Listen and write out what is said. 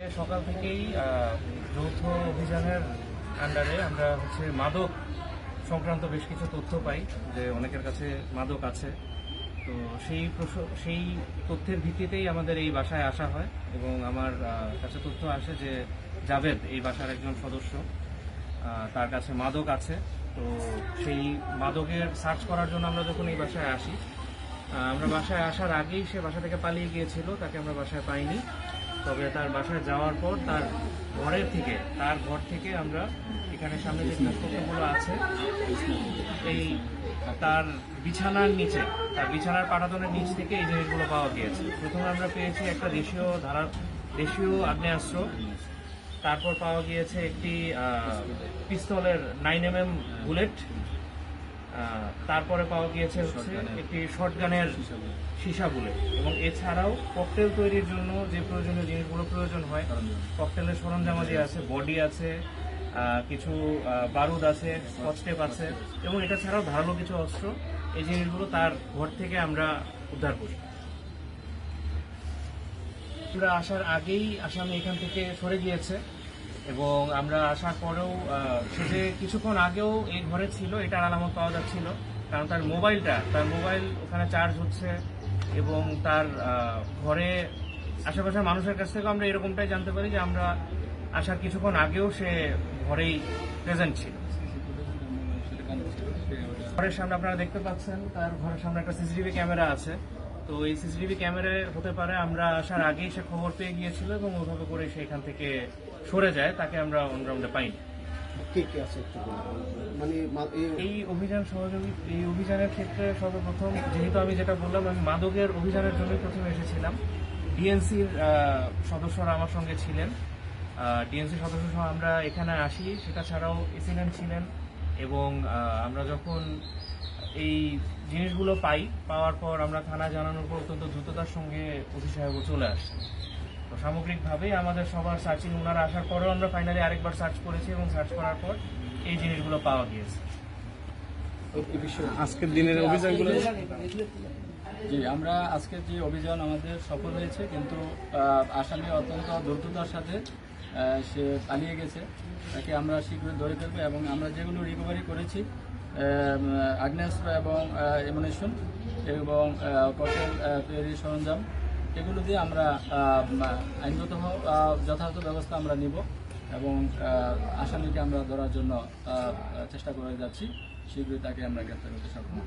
সকাল থেকেই যৌথ অভিযানের আন্ডারে আমরা হচ্ছে মাদক সংক্রান্ত বেশ কিছু তথ্য পাই, যে অনেকের কাছে মাদক আছে। তো সেই সেই তথ্যের ভিত্তিতেই আমাদের এই বাসায় আসা হয় এবং আমার কাছে তথ্য আসে যে জাভেদ এই বাসার একজন সদস্য তার কাছে মাদক আছে। তো সেই মাদকের সার্চ করার জন্য আমরা যখন এই বাসায় আসি আমরা বাসায় আসার আগেই সে বাসা থেকে পালিয়ে গিয়েছিল, তাকে আমরা বাসায় পাইনি। তবে তার বাসায় যাওয়ার পর তার ঘরের থেকে, তার ঘর থেকে আমরা এখানে সামনে যে জিনিসপত্রগুলো আছে, এই তার বিছানার নিচে, তার বিছানার পাটাতনের নিচ থেকে এই জিনিসগুলো পাওয়া গিয়েছে। প্রথমে আমরা পেয়েছি একটা দেশীয় ধারা, দেশীয় আগ্নেয়াস্ত্র। তারপর পাওয়া গিয়েছে একটি পিস্তলের নাইন এম এম বুলেট। তারপরে পাওয়া গিয়েছে হচ্ছে একটি শর্টগানের সীসা বুলেট। এবং এছাড়াও ককটেল তৈরির জন্য যে প্রয়োজনীয় জিনিসগুলো প্রয়োজন হয় ককটেলের সরঞ্জামাদি আছে বডি আছে কিছু বারুদ আছে স্কচ টেপ আছে এবং এটা ছাড়াও ধারালো কিছু অস্ত্র। এই জিনিসগুলো তার ঘর থেকে আমরা উদ্ধার করি। আমরা আসার আগেই আসামি এখান থেকে সরে গিয়েছে। এবং আমরা আসার পরেও সে যে কিছুক্ষণ আগেও এই ঘরে ছিল, এটার আলামত পাওয়া যাচ্ছিল। কারণ তার মোবাইলটা, তার মোবাইল ওখানে চার্জ হচ্ছে এবং তার ঘরে আশেপাশের মানুষের কাছ থেকে আমরা এরকমটাই জানতে পারি যে আমরা আসার কিছুক্ষণ আগেও সে ঘরেই প্রেজেন্ট ছিল। ঘরের সামনে আপনারা দেখতে পাচ্ছেন, তার ঘরের সামনে একটা সিসিটিভি ক্যামেরা আছে। তো এই সিসিটিভি ক্যামেরায় হতে পারে আমরা আসার আগেই সে খবর পেয়ে গিয়েছিল এবং ওইভাবে করে সে এখান থেকে সরে যায় তাকে আমরা অনরাউন্ডে পাইনি। মানে এই অভিযান সহযোগী এই অভিযানের ক্ষেত্রে সর্বপ্রথম যেহেতু আমি যেটা বললাম আমি মাদকের অভিযানের জন্য প্রথমে এসেছিলাম। ডিএনসির সদস্যরা আমার সঙ্গে ছিলেন। ডিএনসি সদস্য আমরা এখানে আসি। সেটা ছাড়াও এসিডেন্ট ছিলেন এবং আমরা যখন এই জিনিসগুলো পাই। পাওয়ার পর আমরা থানা জানানোর পর অত্যন্ত দ্রুততার সঙ্গে অফিস সাহেবও চলে আসছেন। তো সামগ্রিকভাবেই আমাদের সবার সার্চিং ওনারা আসার পরেও আমরা ফাইনালি আরেকবার সার্চ করেছি এবং সার্চ করার পর এই জিনিসগুলো পাওয়া গিয়েছে। আজকের দিনের অভিযানগুলো? জি আমরা আজকের যে অভিযান আমাদের সফল হয়েছে কিন্তু আসামি অত্যন্ত দ্রুততার সাথে সে পালিয়ে গেছে। তাকে আমরা শীঘ্রই ধরে ফেলব এবং আমরা যেগুলো রিকভারি করেছি আগ্নেয়াস্ত্র এবং এমুনেশন এবং ককটেল তৈরি সরঞ্জাম এগুলো দিয়ে আমরা আইনগত যথাযথ ব্যবস্থা আমরা নিব এবং আসামিকে আমরা ধরার জন্য চেষ্টা করে যাচ্ছি শীঘ্রই তাকে আমরা গ্রেপ্তার করতে সক্ষম।